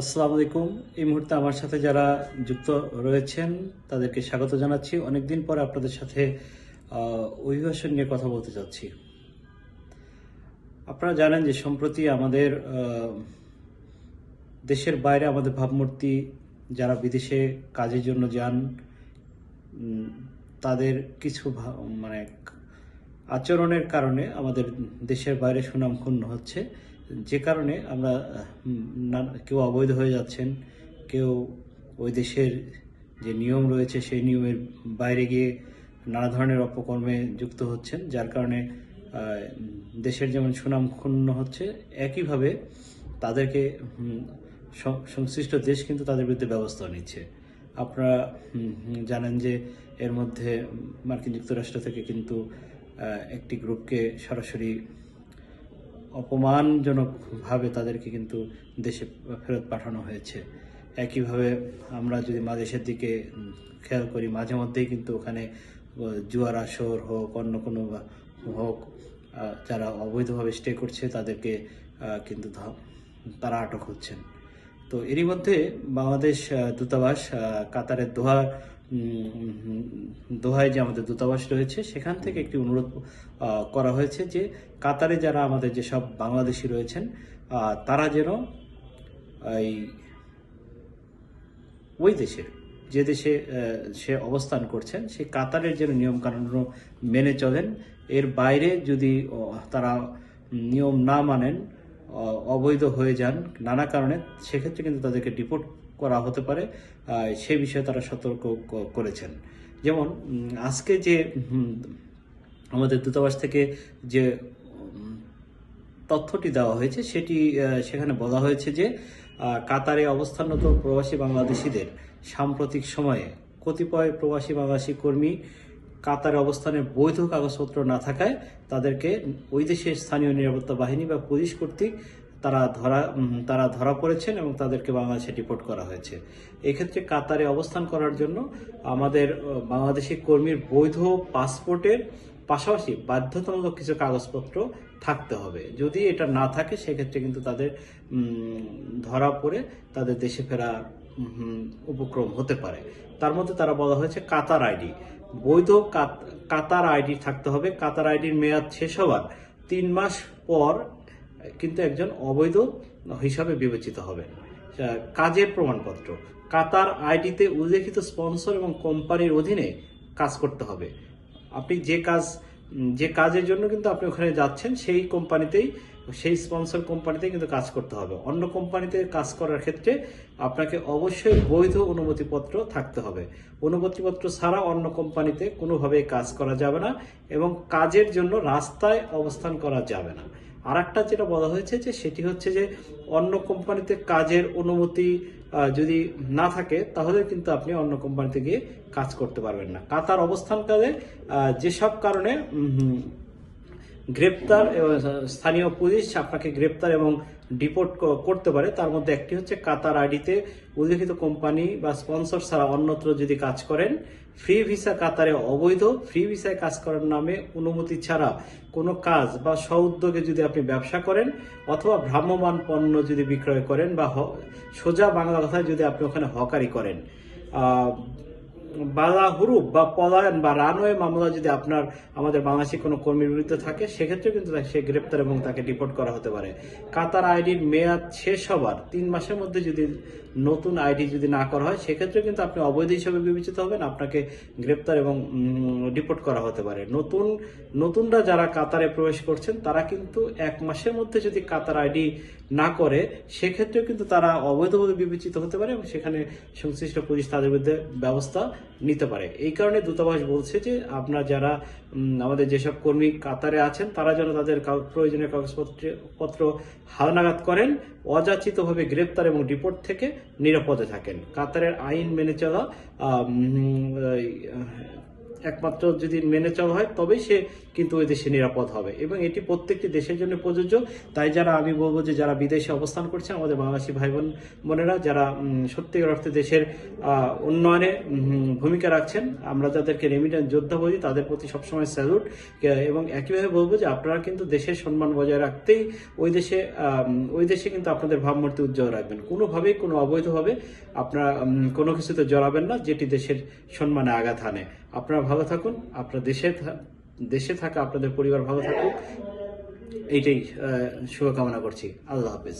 আসসালামু আলাইকুম। এই মুহূর্তে আমার সাথে যারা যুক্ত রয়েছেন, তাদেরকে স্বাগত জানাচ্ছি। অনেকদিন পর আপনাদের সাথে অভিবাসন নিয়ে কথা বলতে চাচ্ছি আপনারা জানেন যে সম্প্রতি আমাদের দেশের বাইরে আমাদের ভাবমূর্তি, যারা বিদেশে কাজের জন্য যান তাদের কিছু মানে আচরণের কারণে আমাদের দেশের বাইরে সুনাম ক্ষুণ্ণ হচ্ছে। যে কারণে আমরা কেউ অবৈধ হয়ে যাচ্ছেন, কেউ ওই দেশের যে নিয়ম রয়েছে সেই নিয়মের বাইরে গিয়ে নানা ধরনের অপকর্মে যুক্ত হচ্ছেন, যার কারণে দেশের যেমন সুনাম ক্ষুণ্ণ হচ্ছে, একইভাবে তাদেরকে সংশ্লিষ্ট দেশ কিন্তু তাদের বিরুদ্ধে ব্যবস্থা নিচ্ছে। আপনারা জানেন যে এর মধ্যে মার্কিন যুক্তরাষ্ট্র থেকে কিন্তু একটি গ্রুপকে সরাসরি অপমানজনকভাবে তাদেরকে কিন্তু দেশে ফেরত পাঠানো হয়েছে। একইভাবে আমরা যদি মাদেশের দিকে খেয়াল করি, মাঝে মধ্যেই কিন্তু ওখানে জুয়ার আসর হোক, অন্য কোনো হোক যারা অবৈধভাবে স্টে করছে তাদেরকে কিন্তু তারা আটক হচ্ছেন। তো এরই মধ্যে বাংলাদেশ দূতাবাস কাতারের দোহা দোহায় যে আমাদের দূতাবাস রয়েছে, সেখান থেকে একটি অনুরোধ করা হয়েছে যে কাতারে যারা আমাদের যেসব বাংলাদেশি রয়েছেন তারা যেন এই ওই দেশের, যে দেশে সে অবস্থান করছেন, সেই কাতারের যেন নিয়মকানুন মেনে চলেন। এর বাইরে যদি তারা নিয়ম না মানেন অবৈধ হয়ে যান। নানা কারণে সেক্ষেত্রে কিন্তু তাদেরকে ডিপোর্ট করা হতে পারে। সে বিষয়ে তারা সতর্ক করেছেন। যেমন আজকে যে আমাদের দূতাবাস থেকে যে তথ্যটি দেওয়া হয়েছে, সেটি সেখানে বলা হয়েছে যে কাতারে অবস্থানরত প্রবাসী বাংলাদেশিদের সাম্প্রতিক সময়ে কতিপয় প্রবাসী বাংলাদেশি কর্মী কাতারে অবস্থানে বৈধ কাগজপত্র না থাকায় তাদেরকে ওই দেশের স্থানীয় নিরাপত্তা বাহিনী বা পুলিশ কর্তৃক তারা ধরা তারা ধরা পড়েছেন এবং তাদেরকে বাংলাদেশে ডিপোর্ট করা হয়েছে। এক্ষেত্রে কাতারে অবস্থান করার জন্য আমাদের বাংলাদেশি কর্মীর বৈধ পাসপোর্টের পাশাপাশি বাধ্যতামূলক কিছু কাগজপত্র থাকতে হবে। যদি এটা না থাকে, সেক্ষেত্রে কিন্তু তাদের ধরা পড়ে তাদের দেশে ফেরা উপক্রম হতে পারে। তার মধ্যে তারা বলা হয়েছে কাতার আইডি। বৈধ কাত- কাতার আইডি থাকতে হবে। কাতার আইডির মেয়াদ শেষ হওয়ার তিন মাস পর কিন্তু একজন অবৈধ হিসাবে বিবেচিত হবে। কাজের প্রমাণপত্র। কাতার আইডিতে উল্লেখিত স্পন্সর এবং কোম্পানির অধীনে কাজ করতে হবে। আপনি যে কাজ যে কাজের জন্য কিন্তু আপনি ওখানে যাচ্ছেন, সেই কোম্পানিতেই, সেই স্পন্সর কোম্পানিতেই কিন্তু কাজ করতে হবে। অন্য কোম্পানিতে কাজ করার ক্ষেত্রে আপনাকে অবশ্যই বৈধ অনুমতিপত্র থাকতে হবে। অনুমতিপত্র ছাড়া অন্য কোম্পানিতে কোনোভাবে কাজ করা যাবে না এবং কাজের জন্য রাস্তায় অবস্থান করা যাবে না। আর যেটা বলা হয়েছে যে, সেটি হচ্ছে যে, অন্য কোম্পানিতে কাজের অনুমতি যদি না থাকে, তাহলে কিন্তু আপনি অন্য কোম্পানিতে গিয়ে কাজ করতে পারবেন না। কাতার অবস্থানকালে যেসব কারণে গ্রেপ্তার এবং স্থানীয় পুলিশ আপনাকে গ্রেপ্তার এবং ডিপোর্ট করতে পারে। তার মধ্যে একটি হচ্ছে কাতার আইডিতে উল্লেখিত কোম্পানি বা স্পন্সর ছাড়া অন্যত্র যদি কাজ করেন, ফ্রি ভিসা কাতারে অবৈধ, ফ্রি ভিসায় কাজ করার নামে অনুমতি ছাড়া কোনো কাজ বা স্বউদ্যোগে যদি আপনি ব্যবসা করেন অথবা ভ্রাম্যমান পণ্য যদি বিক্রয় করেন বা সোজা বাংলা কথায় যদি আপনি ওখানে হকারি করেন। বালা হুরুপ বা পলায়ন বা রানওয়ে মামলা যদি আপনার আমাদের বাংলাদেশি কোনো কর্মীর বিরুদ্ধে থাকে সেক্ষেত্রে কিন্তু সে গ্রেপ্তার এবং তাকে ডিপোর্ট করা হতে পারে। কাতার আইডির মেয়াদ শেষ হবার তিন মাসের মধ্যে যদি নতুন আইডি যদি না করা হয় সেক্ষেত্রে কিন্তু আপনি অবৈধ হিসেবে বিবেচিত হবেন, আপনাকে গ্রেপ্তার এবং ডিপোর্ট করা হতে পারে। নতুন, নতুনরা যারা কাতারে প্রবেশ করছেন, তারা কিন্তু এক মাসের মধ্যে যদি কাতার আইডি না করে, সেক্ষেত্রেও কিন্তু তারা অবৈধভাবে বিবেচিত হতে পারে এবং সেখানে সংশ্লিষ্ট পুলিশ তাদের বিরুদ্ধে ব্যবস্থা নিতে পারে। এই কারণে দূতাবাস বলছে যে, আপনার যারা আমাদের যেসব কর্মী কাতারে আছেন, তারা যেন তাদের প্রয়োজনীয় কাগজপত্র, পত্র হালনাগাদ করেন, অযাচিতভাবে গ্রেপ্তার এবং ডিপোর্ট থেকে নিরাপদে থাকেন। কাতারের আইন মেনে চলা একমাত্র যদি মেনে চলা হয়, তবেই সে কিন্তু ওই দেশে নিরাপদ হবে। এবং এটি প্রত্যেকটি দেশের জন্য প্রযোজ্য। তাই যারা, আমি বলব যে যারা বিদেশে অবস্থান করছে, আমাদের বাংলাদেশি ভাই বোন বোনেরা যারা সত্যিকার অর্থে দেশের উন্নয়নে ভূমিকা রাখছেন, আমরা যাদেরকে রেমিটেন্স যোদ্ধা বলি, তাদের প্রতি সবসময় স্যালুট এবং একইভাবে বলব যে আপনারা কিন্তু দেশের সম্মান বজায় রাখতেই ওই দেশে ওই দেশে কিন্তু আপনাদের ভাবমূর্তি উজ্জ্বল রাখবেন। কোনোভাবেই কোনো অবৈধভাবে আপনারা কোনো কিছুতে জড়াবেন না, যেটি দেশের সম্মানে আঘাত হানে। আপনারা ভালো থাকুন, আপনার দেশে দেশে থাকা আপনাদের পরিবার ভালো থাকুক। এইটাই শুভকামনা করছি। আল্লাহ হাফেজ।